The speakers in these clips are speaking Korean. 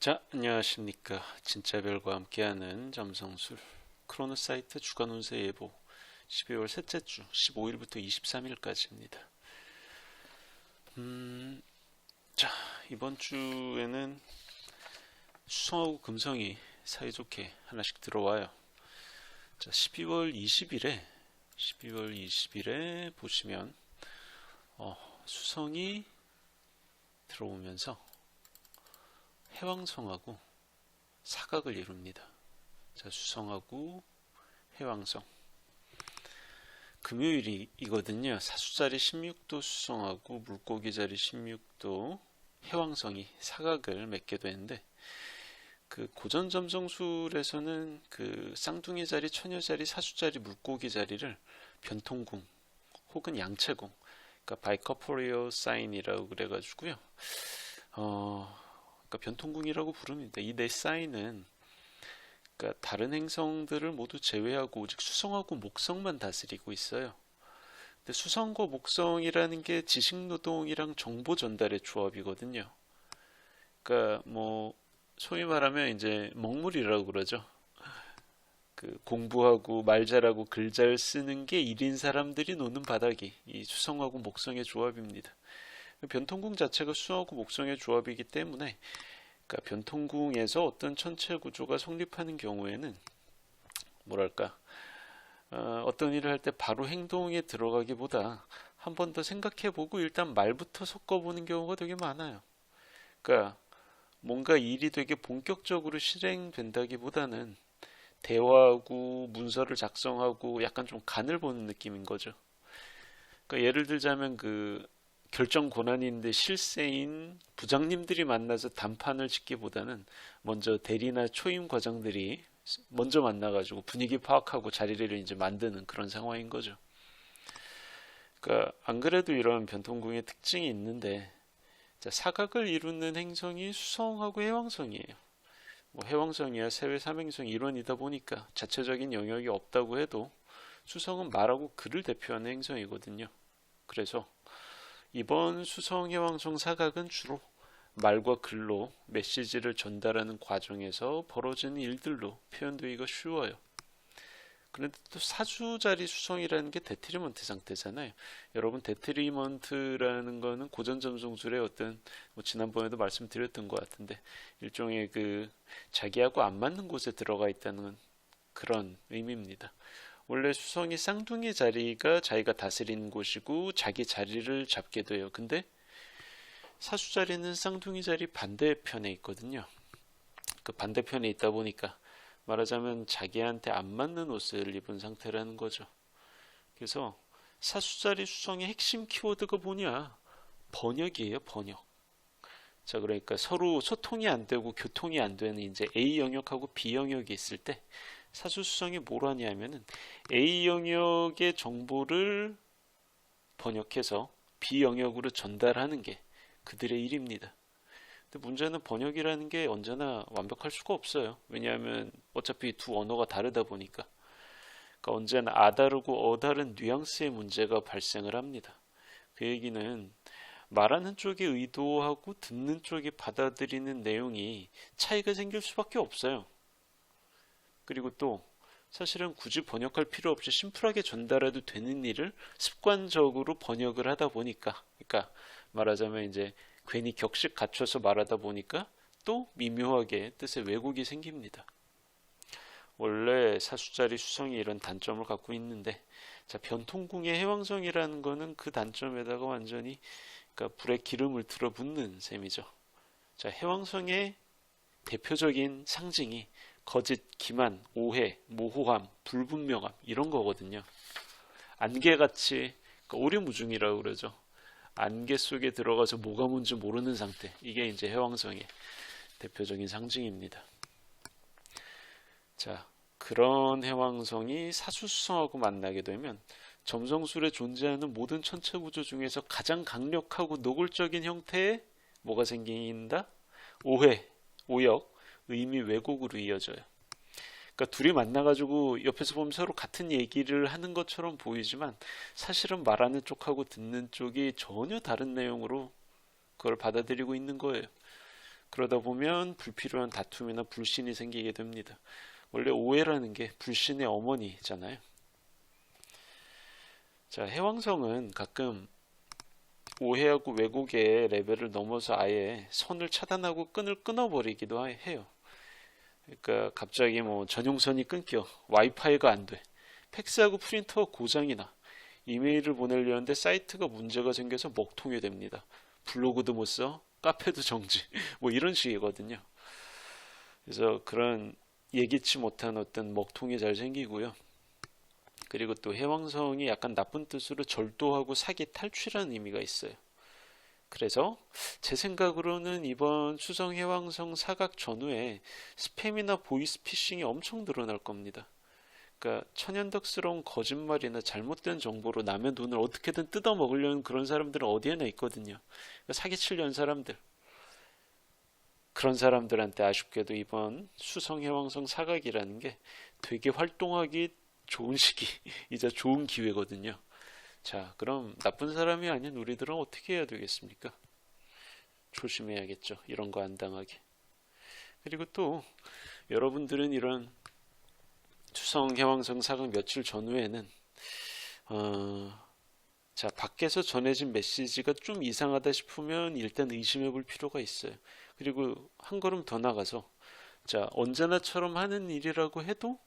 자, 안녕하십니까. 진짜별과 함께하는 점성술 크로노 사이트 주간 운세 예보 12월 셋째 주 15일부터 23일까지입니다. 음, 자, 이번 주에는 수성하고 금성이 사이좋게 하나씩 들어와요. 자, 12월 20일에 12월 20일에 보시면 어, 수성이 들어오면서 해왕성하고 사각을 이룹니다. 자, 수성하고 해왕성. 금요일이거든요. 사수자리 16도 수성하고 물고기 자리 16도 해왕성이 사각을 맺게 되는데 그 고전 점성술에서는 그 쌍둥이 자리, 처녀 자리, 사수 자리, 물고기 자리를 변통궁 혹은 양채궁, 그러니까 바이커포리오 사인이라고 그래가지고요. 어, 그러니까 변통궁이라고 부릅니다. 이 네 사인은 그러니까 다른 행성들을 모두 제외하고 오직 수성하고 목성만 다스리고 있어요. 근데 수성과 목성이라는 게 지식 노동이랑 정보 전달의 조합이거든요. 그러니까 뭐 소위 말하면 이제 먹물이라고 그러죠. 그 공부하고 말 잘하고 글 잘 쓰는 게 일인 사람들이 노는 바닥이 이 수성하고 목성의 조합입니다. 변통궁 자체가 수하고 목성의 조합이기 때문에 그러니까 변통궁에서 어떤 천체 구조가 성립하는 경우에는 뭐랄까 어, 떤 일을 할 때 바로 행동에 들어가기보다 한 번 더 생각해보고 일단 말부터 섞어보는 경우가 되게 많아요. 그러니까 뭔가 일이 되게 본격적으로 실행된다기보다는 대화하고 문서를 작성하고 약간 좀 간을 보는 느낌인 거죠. 그러니까 예를 들자면 그 결정 권한이 있는데 실세인 부장님들이 만나서 담판을 짓기보다는 먼저 대리나 초임 과장들이 먼저 만나가지고 분위기 파악하고 자리를 이제 만드는 그런 상황인 거죠. 그러니까 안 그래도 이런 변통궁의 특징이 있는데 자, 사각을 이루는 행성이 수성하고 해왕성이에요. 뭐 해왕성이야 세외 삼행성 일원이다 보니까 자체적인 영역이 없다고 해도 수성은 말하고 글을 대표하는 행성이거든요. 그래서 이번 수성해왕성 사각은 주로 말과 글로 메시지를 전달하는 과정에서 벌어지는 일들로 표현되기가 쉬워요. 그런데 또 사주자리 수성이라는 게 데트리먼트 상태잖아요. 여러분 데트리먼트라는 거는 고전 점성술의 어떤 뭐 지난번에도 말씀드렸던 것 같은데 일종의 그 자기하고 안 맞는 곳에 들어가 있다는 그런 의미입니다. 원래 수성이 쌍둥이 자리가 자기가 다스리는 곳이고 자기 자리를 잡게 돼요. 근데 사수 자리는 쌍둥이 자리 반대편에 있거든요. 그 반대편에 있다 보니까 말하자면 자기한테 안 맞는 옷을 입은 상태라는 거죠. 그래서 사수 자리 수성의 핵심 키워드가 뭐냐? 번역이에요, 번역. 자, 그러니까 서로 소통이 안 되고 교통이 안 되는 이제 A 영역하고 B 영역이 있을 때 사수수성이 뭘 하냐면은 A 영역의 정보를 번역해서 B 영역으로 전달하는 게 그들의 일입니다. 근데 문제는 번역이라는 게 언제나 완벽할 수가 없어요. 왜냐하면 어차피 두 언어가 다르다 보니까. 그러니까 언제나 아다르고 어다른 뉘앙스의 문제가 발생을 합니다. 그 얘기는 말하는 쪽이 의도하고 듣는 쪽이 받아들이는 내용이 차이가 생길 수밖에 없어요. 그리고 또 사실은 굳이 번역할 필요 없이 심플하게 전달해도 되는 일을 습관적으로 번역을 하다 보니까 그러니까 말하자면 이제 괜히 격식 갖춰서 말하다 보니까 또 미묘하게 뜻의 왜곡이 생깁니다. 원래 사수자리 수성이 이런 단점을 갖고 있는데 자 변통궁의 해왕성이라는 거는 그 단점에다가 완전히 그러니까 불에 기름을 들어붓는 셈이죠. 자 해왕성의 대표적인 상징이 거짓, 기만, 오해, 모호함, 불분명함 이런 거거든요. 안개같이 그러니까 오리무중이라고 그러죠. 안개 속에 들어가서 뭐가 뭔지 모르는 상태. 이게 이제 해왕성의 대표적인 상징입니다. 자, 그런 해왕성이 사수수성하고 만나게 되면 점성술에 존재하는 모든 천체 구조 중에서 가장 강력하고 노골적인 형태의 뭐가 생긴다? 오해, 오역, 의미 왜곡으로 이어져요. 그러니까 둘이 만나가지고 옆에서 보면 서로 같은 얘기를 하는 것처럼 보이지만 사실은 말하는 쪽하고 듣는 쪽이 전혀 다른 내용으로 그걸 받아들이고 있는 거예요. 그러다 보면 불필요한 다툼이나 불신이 생기게 됩니다. 원래 오해라는 게 불신의 어머니잖아요. 자, 해왕성은 가끔 오해하고 왜곡의 레벨을 넘어서 아예 선을 차단하고 끈을 끊어버리기도 해요. 그러니까 갑자기 뭐 전용선이 끊겨 와이파이가 안 돼. 팩스하고 프린터가 고장이 나. 이메일을 보내려는데 사이트가 문제가 생겨서 먹통이 됩니다. 블로그도 못 써, 카페도 정지, 뭐 이런 식이거든요. 그래서 그런 예기치 못한 어떤 먹통이 잘 생기고요. 그리고 또 해왕성이 약간 나쁜 뜻으로 절도하고 사기 탈취라는 의미가 있어요. 그래서 제 생각으로는 이번 수성 해왕성 사각 전후에 스팸이나 보이스피싱이 엄청 늘어날 겁니다. 그러니까 천연덕스러운 거짓말이나 잘못된 정보로 남의 돈을 어떻게든 뜯어 먹으려는 그런 사람들은 어디에나 있거든요. 그러니까 사기치려는 사람들. 그런 사람들한테 아쉽게도 이번 수성 해왕성 사각이라는 게 되게 활동하기 좋은 시기, 이제 좋은 기회거든요. 자, 그럼 나쁜 사람이 아닌 우리들은 어떻게 해야 되겠습니까? 조심해야겠죠. 이런 거 안 당하게. 그리고 또 여러분들은 이런 추성 해왕성 사각 며칠 전후에는 어, 자 밖에서 전해진 메시지가 좀 이상하다 싶으면 일단 의심해 볼 필요가 있어요. 그리고 한 걸음 더 나가서 자 언제나처럼 하는 일이라고 해도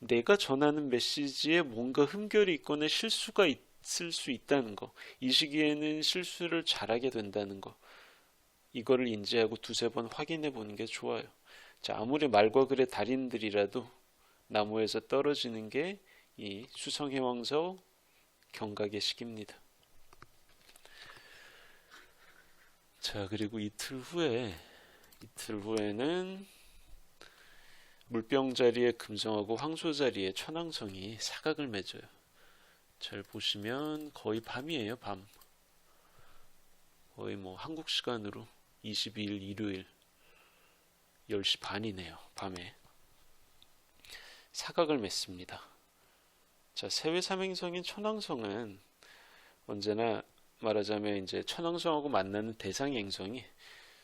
내가 전하는 메시지에 뭔가 흠결이 있거나 실수가 있 을수 있다는 거. 이 시기에는 실수를 잘하게 된다는 거. 이거를 인지하고 두세 번 확인해 보는 게 좋아요. 자, 아무리 말과 글의 달인들이라도 나무에서 떨어지는 게 이 수성해왕서 경각의 시기입니다. 자, 그리고 이틀 후에 이틀 후에는 물병 자리에 금성하고 황소 자리에 천왕성이 사각을 맺어요. 잘 보시면 거의 밤이에요, 밤. 거의 뭐 한국 시간으로 22일 일요일 10시 반이네요, 밤에. 사각을 맺습니다. 자, 세외 삼행성인 천왕성은 언제나 말하자면 이제 천왕성하고 만나는 대상 행성이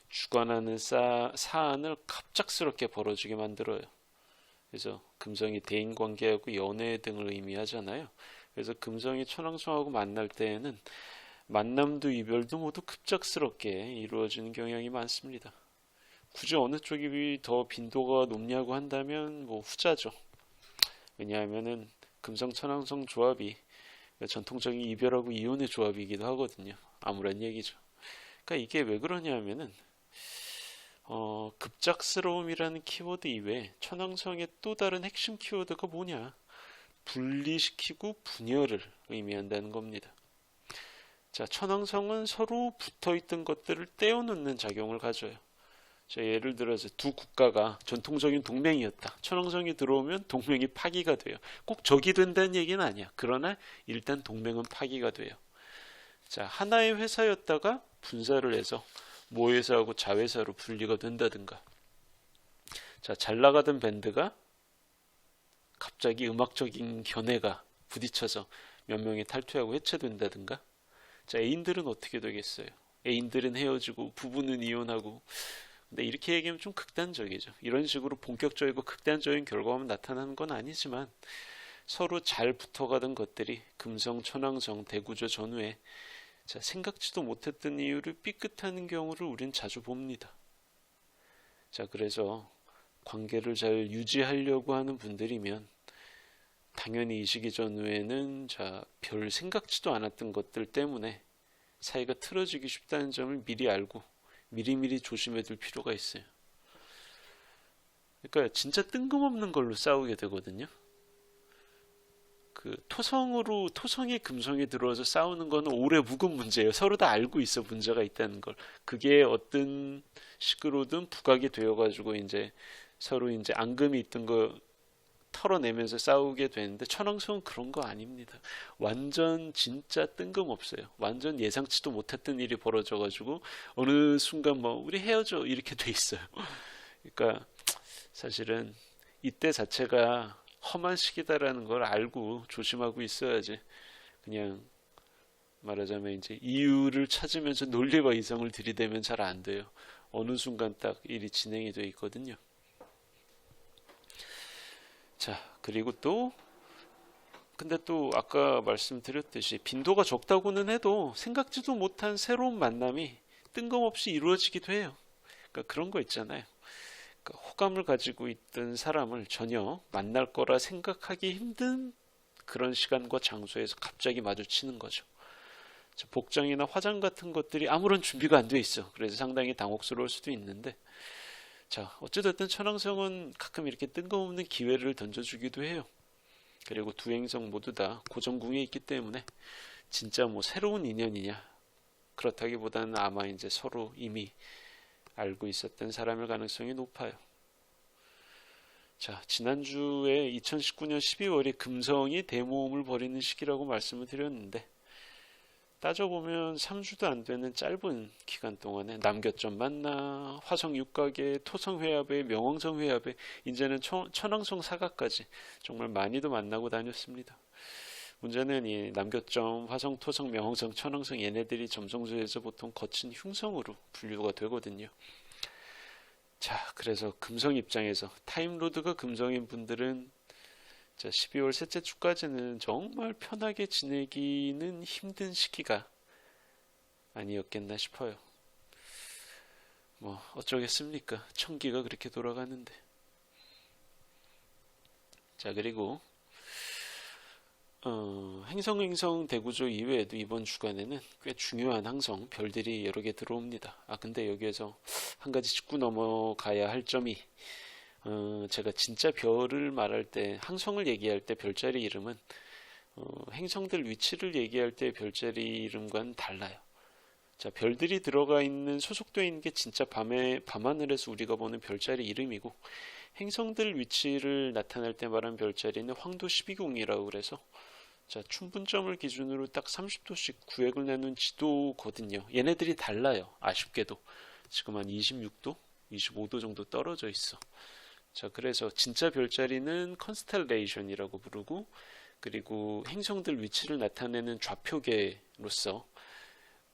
주관하는 사, 사안을 갑작스럽게 벌어지게 만들어요. 그래서 금성이 대인 관계하고 연애 등을 의미하잖아요. 그래서 금성이 천왕성하고 만날 때에는 만남도 이별도 모두 급작스럽게 이루어지는 경향이 많습니다. 굳이 어느 쪽이 더 빈도가 높냐고 한다면 뭐 후자죠. 왜냐하면은 금성 천왕성 조합이 전통적인 이별하고 이혼의 조합이기도 하거든요. 아무런 얘기죠. 그러니까 이게 왜 그러냐면은 어, 급작스러움이라는 키워드 이외에 천왕성의 또 다른 핵심 키워드가 뭐냐? 분리시키고 분열을 의미한다는 겁니다. 자, 천왕성은 서로 붙어 있던 것들을 떼어놓는 작용을 가져요. 자, 예를 들어서 두 국가가 전통적인 동맹이었다. 천왕성이 들어오면 동맹이 파기가 돼요. 꼭 적이 된다는 얘기는 아니야. 그러나 일단 동맹은 파기가 돼요. 자, 하나의 회사였다가 분사를 해서 모회사하고 자회사로 분리가 된다든가. 자, 잘 나가던 밴드가 갑자기 음악적인 견해가 부딪혀서 몇 명이 탈퇴하고 해체된다든가. 자, 애인들은 어떻게 되겠어요? 애인들은 헤어지고 부부는 이혼하고 근데 이렇게 얘기하면 좀 극단적이죠. 이런 식으로 본격적이고 극단적인 결과만 나타나는 건 아니지만 서로 잘 붙어가던 것들이 금성, 천왕성, 대구조 전후에 자, 생각지도 못했던 이유를 삐끗하는 경우를 우린 자주 봅니다. 자, 그래서 관계를 잘 유지하려고 하는 분들이면 당연히 이 시기 전후에는 자, 별 생각지도 않았던 것들 때문에 사이가 틀어지기 쉽다는 점을 미리 알고 미리미리 조심해 둘 필요가 있어요. 그러니까 진짜 뜬금없는 걸로 싸우게 되거든요. 그 토성으로 토성이 금성이 들어와서 싸우는 거는 오래 묵은 문제예요. 서로 다 알고 있어 문제가 있다는 걸. 그게 어떤 식으로든 부각이 되어 가지고 이제 서로 이제 앙금이 있던 거 털어내면서 싸우게 되는데 천왕성은 그런 거 아닙니다. 완전 진짜 뜬금없어요. 완전 예상치도 못했던 일이 벌어져가지고 어느 순간 뭐 우리 헤어져 이렇게 돼 있어요. 그러니까 사실은 이때 자체가 험한 시기다라는 걸 알고 조심하고 있어야지. 그냥 말하자면 이제 이유를 찾으면서 논리와 이성을 들이대면 잘 안 돼요. 어느 순간 딱 일이 진행이 돼 있거든요. 자, 그리고 또 근데 또 아까 말씀드렸듯이 빈도가 적다고는 해도 생각지도 못한 새로운 만남이 뜬금없이 이루어지기도 해요. 그러니까 그런 거 있잖아요. 그러니까 호감을 가지고 있던 사람을 전혀 만날 거라 생각하기 힘든 그런 시간과 장소에서 갑자기 마주치는 거죠. 복장이나 화장 같은 것들이 아무런 준비가 안 돼 있어. 그래서 상당히 당혹스러울 수도 있는데, 자, 어찌됐든 천왕성은 가끔 이렇게 뜬금없는 기회를 던져주기도 해요. 그리고 두 행성 모두 다 고정궁에 있기 때문에 진짜 뭐 새로운 인연이냐 그렇다기보다는 아마 이제 서로 이미 알고 있었던 사람일 가능성이 높아요. 자, 지난주에 2019년 12월이 금성이 대모험을 벌이는 시기라고 말씀을 드렸는데 따져보면 3주도 안 되는 짧은 기간 동안에 남겼점 만나, 화성 육각에, 토성 회합에, 명왕성 회합에, 이제는 천왕성 사각까지 정말 많이도 만나고 다녔습니다. 문제는 이 남겼점, 화성, 토성, 명왕성, 천왕성 얘네들이 점성술에서 보통 거친 흉성으로 분류가 되거든요. 자, 그래서 금성 입장에서 타임로드가 금성인 분들은 자, 12월 셋째 주까지는 정말 편하게 지내기는 힘든 시기가 아니었겠나 싶어요. 뭐 어쩌겠습니까? 청기가 그렇게 돌아가는데. 자, 그리고 어, 행성 행성 대구조 이외에도 이번 주간에는 꽤 중요한 항성 별들이 여러 개 들어옵니다. 아 근데 여기에서 한 가지 짚고 넘어가야 할 점이 어, 제가 진짜 별을 말할 때 항성을 얘기할 때 별자리 이름은 어, 행성들 위치를 얘기할 때 별자리 이름과는 달라요. 자, 별들이 들어가 있는 소속되어 있는 게 진짜 밤에 밤하늘에서 우리가 보는 별자리 이름이고 행성들 위치를 나타낼 때 말한 별자리는 황도 12궁이라고 그래서 자, 춘분점을 기준으로 딱 30도씩 구획을 내는 지도거든요. 얘네들이 달라요. 아쉽게도. 지금 한 26도, 25도 정도 떨어져 있어. 자, 그래서 진짜 별자리는 컨스텔레이션이라고 부르고 그리고 행성들 위치를 나타내는 좌표계로서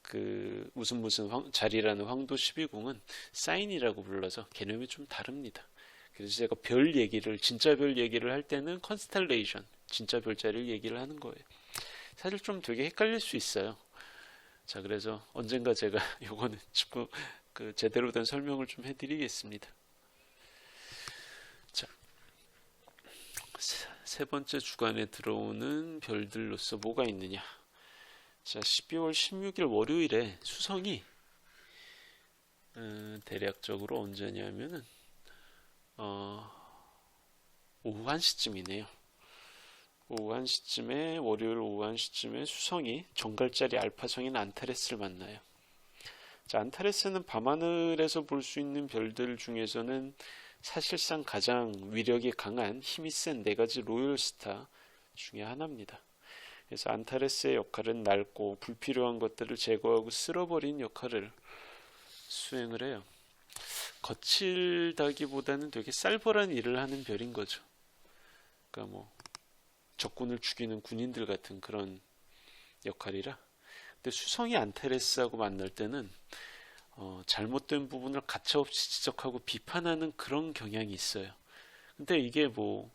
그 무슨 무슨 황, 자리라는 황도 12궁은 사인이라고 불러서 개념이 좀 다릅니다. 그래서 제가 별 얘기를 진짜 별 얘기를 할 때는 컨스텔레이션 진짜 별자리를 얘기를 하는 거예요. 사실 좀 되게 헷갈릴 수 있어요. 자, 그래서 언젠가 제가 요거는 그 제대로 된 설명을 좀 해드리겠습니다. 세 번째 주간에 들어오는 별들로서 뭐가 있느냐. 자, 12월 16일 월요일에 수성이 음, 대략적으로 언제냐면은 어, 오후 1시쯤이네요. 오후 1시쯤에 월요일 오후 1시쯤에 수성이 정갈자리 알파성인 안타레스를 만나요. 자, 안타레스는 밤하늘에서 볼 수 있는 별들 중에서는 사실상 가장 위력이 강한 힘이 센 네 가지 로열 스타 중의 하나입니다. 그래서 안타레스의 역할은 낡고 불필요한 것들을 제거하고 쓸어버린 역할을 수행을 해요. 거칠다기보다는 되게 쌀벌한 일을 하는 별인 거죠. 그러니까 뭐 적군을 죽이는 군인들 같은 그런 역할이라. 근데 수성이 안타레스하고 만날 때는 어, 잘못된 부분을 가차없이 지적하고 비판하는 그런 경향이 있어요. 근데 이게 뭐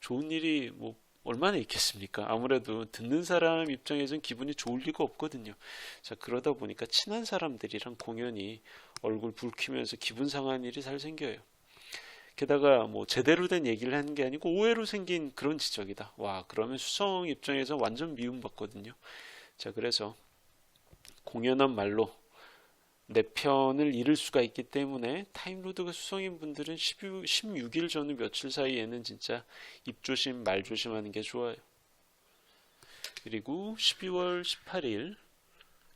좋은 일이 뭐 얼마나 있겠습니까? 아무래도 듣는 사람 입장에선 기분이 좋을 리가 없거든요. 자, 그러다 보니까 친한 사람들이랑 공연이 얼굴 붉히면서 기분 상한 일이 잘 생겨요. 게다가 뭐 제대로 된 얘기를 하는 게 아니고 오해로 생긴 그런 지적이다. 와, 그러면 수성 입장에서 완전 미움받거든요. 자, 그래서 공연한 말로 내 편을 잃을 수가 있기 때문에 타임로드가 수성인 분들은 12, 16일 전후 며칠 사이에는 진짜 입조심 말조심하는 게 좋아요. 그리고 12월 18일,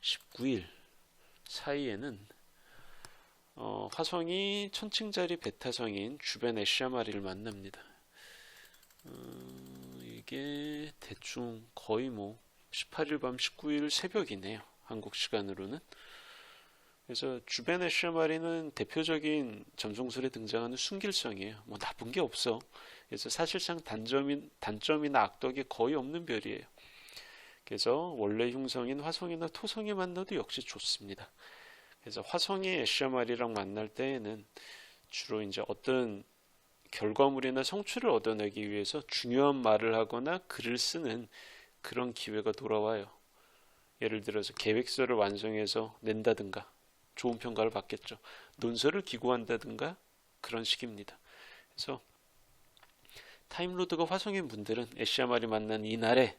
19일 사이에는 어, 화성이 천칭자리 베타성인 주변 에시아마리를 만납니다. 어, 이게 대충 거의 뭐 18일 밤 19일 새벽이네요. 한국 시간으로는. 그래서 주변의 샤마리는 대표적인 점성술에 등장하는 순길성이에요. 뭐 나쁜 게 없어. 그래서 사실상 단점이, 단점이나 악덕이 거의 없는 별이에요. 그래서 원래 흉성인 화성이나 토성이 만나도 역시 좋습니다. 그래서 화성이 애쉬아말이랑 만날 때에는 주로 이제 어떤 결과물이나 성취를 얻어내기 위해서 중요한 말을 하거나 글을 쓰는 그런 기회가 돌아와요. 예를 들어서 계획서를 완성해서 낸다든가 좋은 평가를 받겠죠. 논설을 기고한다든가 그런 식입니다. 그래서 타임로드가 화성인 분들은 애쉬아말이 만난 이 날에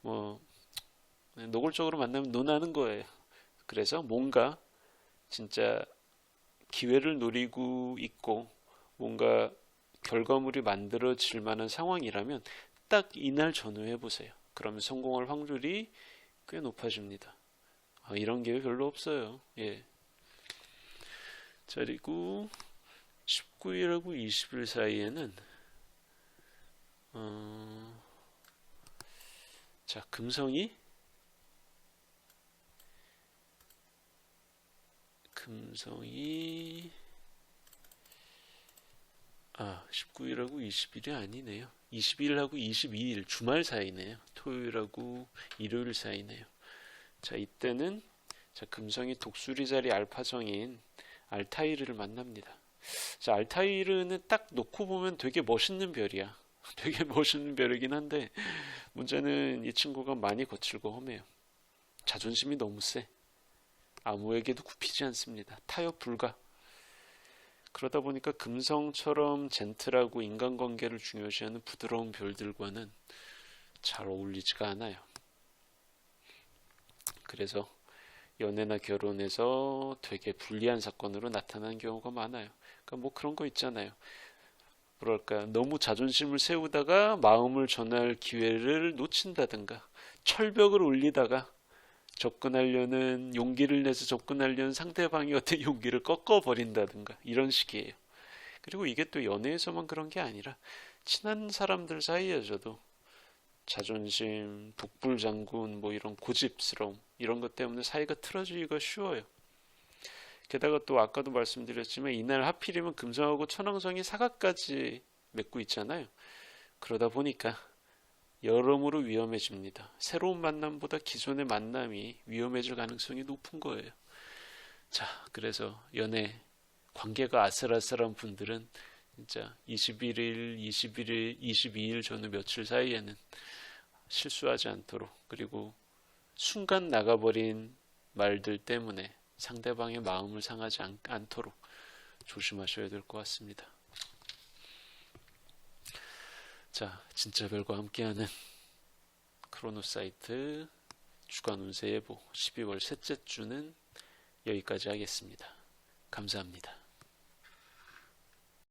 뭐 노골적으로 만나면 논하는 거예요. 그래서 뭔가 진짜 기회를 노리고 있고 뭔가 결과물이 만들어질 만한 상황이라면 딱 이날 전후해 보세요. 그러면 성공할 확률이 꽤 높아집니다. 아, 이런 기회 별로 없어요. 예. 자, 그리고 19일하고 20일 사이에는 어, 자, 금성이 금성이 아, 19일하고 20일이 아니네요. 21일하고 22일 주말 사이네요. 토요일하고 일요일 사이네요. 자, 이때는 자, 금성이 독수리 자리 알파성인 알타이르를 만납니다. 자, 알타이르는 딱 놓고 보면 되게 멋있는 별이야. 되게 멋있는 별이긴 한데 문제는 이 친구가 많이 거칠고 험해요. 자존심이 너무 세. 아무에게도 굽히지 않습니다. 타협 불가. 그러다 보니까 금성처럼 젠틀하고 인간관계를 중요시하는 부드러운 별들과는 잘 어울리지가 않아요. 그래서 연애나 결혼에서 되게 불리한 사건으로 나타나는 경우가 많아요. 그러니까 뭐 그런 거 있잖아요. 뭐랄까 너무 자존심을 세우다가 마음을 전할 기회를 놓친다든가 철벽을 올리다가 접근하려는 용기를 내서 접근하려는 상대방이 어떤 용기를 꺾어 버린다든가 이런 식이에요. 그리고 이게 또 연애에서만 그런 게 아니라 친한 사람들 사이에서도 자존심, 독불장군, 뭐 이런 고집스러움 이런 것 때문에 사이가 틀어지기가 쉬워요. 게다가 또 아까도 말씀드렸지만 이날 하필이면 금성하고 천왕성이 사각까지 맺고 있잖아요. 그러다 보니까 여러모로 위험해집니다. 새로운 만남보다 기존의 만남이 위험해질 가능성이 높은 거예요. 자, 그래서 연애 관계가 아슬아슬한 분들은 진짜 21일, 21일, 22일 전후 며칠 사이에는 실수하지 않도록 그리고 순간 나가버린 말들 때문에 상대방의 마음을 상하지 않, 않도록 조심하셔야 될 것 같습니다. 자, 진짜 별과 함께하는 크로노사이트 주간 운세 예보 12월 셋째 주는 여기까지 하겠습니다. 감사합니다.